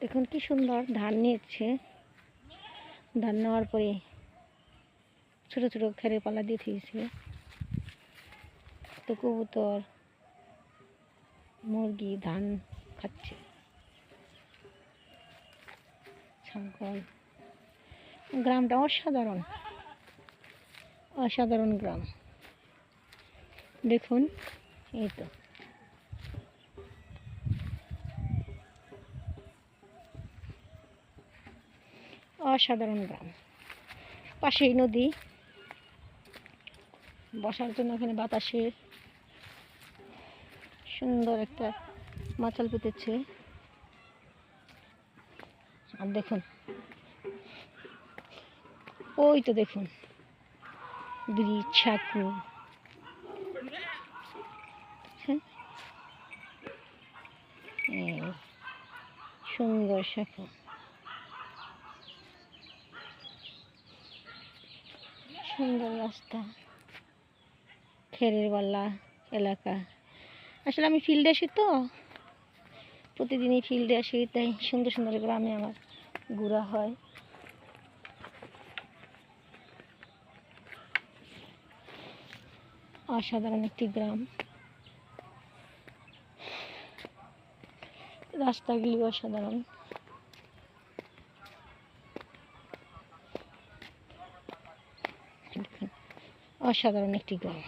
দেখুন কি সুন্দর ধান নিচ্ছে ধান নেওয়ার পরে ছোট ছোট খেরে পালা দিয়ে দিয়েছে তো কবুতর, মুরগি, ধান খাচ্ছে। ছাগল। গ্রামটা অসাধারণ। অসাধারণ গ্রাম। দেখুন, এই তো। অসাধারণ গ্রাম। পাশেই নদী। বসার জন্য এখানে বাতাসে সুন্দর একটা মাচাল পেতেছে। আর দেখুন, ওই তো দেখুন, ব্রিজ, ছাকু। হ্যাঁ? সুন্দর শাখা। সুন্দর রাস্তা। খেরের বাল্লা এলাকা। আসলে আমি ফিল্ডে আসি তো। প্রতিদিনই ফিল্ডে আসি, তাই সুন্দর সুন্দর গ্রামে আমার ঘোরা হয়। অসাধারণ একটি গ্রাম। রাস্তাগুলি অসাধারণ। অসাধারণ একটি গ্রাম